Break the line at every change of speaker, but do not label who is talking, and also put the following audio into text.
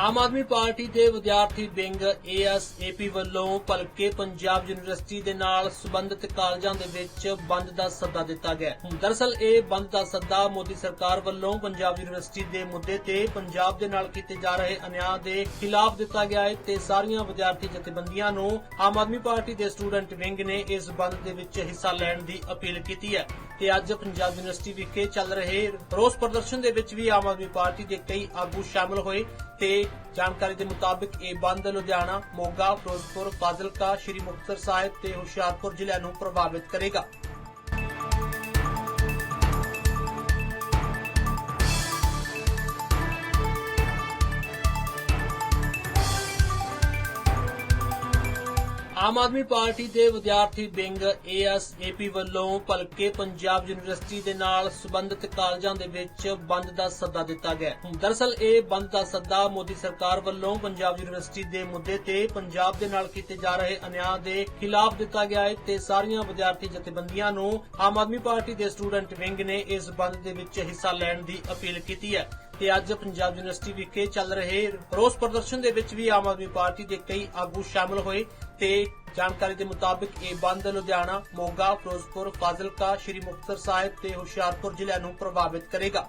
ਆਮ Aadmi Party ਦੇ ਵਿਦਿਆਰਥੀ wing ਏਐਸਏਪੀ ਵੱਲੋਂ ਭਲਕੇ ਪੰਜਾਬ ਯੂਨੀਵਰਸਿਟੀ ਦੇ ਨਾਲ ਸੰਬੰਧਿਤ ਕਾਲਜਾਂ ਦੇ ਵਿੱਚ ਬੰਦ ਦਾ ਸੱਦਾ ਦਿੱਤਾ ਗਿਆ ਹੈ। ਦਰਅਸਲ ਇਹ ਬੰਦ ਦਾ ਸੱਦਾ ਮੋਦੀ ਸਰਕਾਰ ਵੱਲੋਂ ਪੰਜਾਬ ਯੂਨੀਵਰਸਿਟੀ ਦੇ ਮੁੱਦੇ ਤੇ ਪੰਜਾਬ ਦੇ ਨਾਲ ਕੀਤੇ ਜਾ ਰਹੇ ਅਨਿਆਂ ਦੇ ਖਿਲਾਫ ਦਿੱਤਾ ਗਿਆ ਹੈ ਤੇ ਸਾਰੀਆਂ ਵਿਦਿਆਰਥੀ ਜਥੇਬੰਦੀਆਂ ਨੂੰ ਆਮ ਆਦਮੀ ਪਾਰਟੀ ਦੇ ਸਟੂਡੈਂਟ ਵਿੰਗ ਨੇ ਇਸ ਬੰਦ ਦੇ ਵਿੱਚ ਹਿੱਸਾ ਲੈਣ ਦੀ ਅਪੀਲ ਕੀਤੀ ਹੈ ਤੇ ਅੱਜ ਪੰਜਾਬ ਯੂਨੀਵਰਸਿਟੀ ਵਿਖੇ ਚੱਲ ਰਹੇ ਰੋਸ ਪ੍ਰਦਰਸ਼ਨ ਦੇ ਵਿੱਚ ਵੀ ਆਮ ਆਦਮੀ ਪਾਰਟੀ ਦੇ ਕਈ ਆਗੂ ਸ਼ਾਮਲ ਹੋਏ ਤੇ ਜਾਣਕਾਰੀ ਦੇ ਮੁਤਾਬਕ ਇਹ ਬੰਦ ਲੁਧਿਆਣਾ, ਮੋਗਾ, ਫਿਰੋਜ਼ਪੁਰ, ਫਾਜ਼ਿਲਕਾ, ਸ਼੍ਰੀ ਮੁਕਤਸਰ ਸਾਹਿਬ ਤੇ ਹੁਸ਼ਿਆਰਪੁਰ ਜ਼ਿਲ੍ਹਿਆਂ ਨੂੰ ਪ੍ਰਭਾਵਿਤ ਕਰੇਗਾ। ਆਮ ਆਦਮੀ ਪਾਰਟੀ ਦੇ ਵਿਦਿਆਰਥੀ ਵਿੰਗ ਏਐਸਏਪੀ ਵੱਲੋਂ ਭਲਕੇ ਪੰਜਾਬ ਯੂਨੀਵਰਸਿਟੀ ਦੇ ਨਾਲ ਸਬੰਧਤ ਕਾਲਜਾਂ ਦੇ ਵਿੱਚ ਬੰਦ ਦਾ ਸੱਦਾ ਦਿੱਤਾ ਗਿਆ ਹੈ। ਦਰਅਸਲ ਇਹ ਬੰਦ ਦਾ ਸੱਦਾ ਮੋਦੀ ਸਰਕਾਰ ਵੱਲੋਂ ਪੰਜਾਬ ਯੂਨੀਵਰਸਿਟੀ ਦੇ ਮੁੱਦੇ ਤੇ ਪੰਜਾਬ ਦੇ ਨਾਲ ਕੀਤੇ ਜਾ ਰਹੇ ਅਨਿਆਂ ਦੇ ਖਿਲਾਫ ਦਿੱਤਾ ਗਿਆ ਹੈ ਤੇ ਸਾਰੀਆਂ ਵਿਦਿਆਰਥੀ ਜਥੇਬੰਦੀਆਂ ਨੂੰ ਆਮ ਆਦਮੀ ਪਾਰਟੀ ਦੇ ਸਟੂਡੈਂਟ ਵਿੰਗ ਨੇ ਇਸ ਬੰਦ ਦੇ ਵਿੱਚ ਹਿੱਸਾ ਲੈਣ ਦੀ ਅਪੀਲ ਕੀਤੀ ਹੈ ਤੇ ਅੱਜ ਪੰਜਾਬ ਯੂਨੀਵਰਸਿਟੀ ਵਿਖੇ ਚੱਲ ਰਹੇ ਰੋਸ ਪ੍ਰਦਰਸ਼ਨ ਦੇ ਵਿੱਚ ਵੀ ਆਮ ਆਦਮੀ ਪਾਰਟੀ ਦੇ ਕਈ ਆਗੂ ਸ਼ਾਮਲ ਹੋਏ ਤੇ ਜਾਣਕਾਰੀ ਦੇ ਮੁਤਾਬਿਕ ਇਹ ਬੰਦ ਲੁਧਿਆਣਾ, ਮੋਗਾ, ਫਿਰੋਜ਼ਪੁਰ, ਫਾਜ਼ਿਲਕਾ, ਸ਼੍ਰੀ ਮੁਕਤਸਰ ਸਾਹਿਬ ਤੇ ਹੁਸ਼ਿਆਰਪੁਰ ਜ਼ਿਲ੍ਹਿਆਂ ਨੂੰ ਪ੍ਰਭਾਵਿਤ ਕਰੇਗਾ।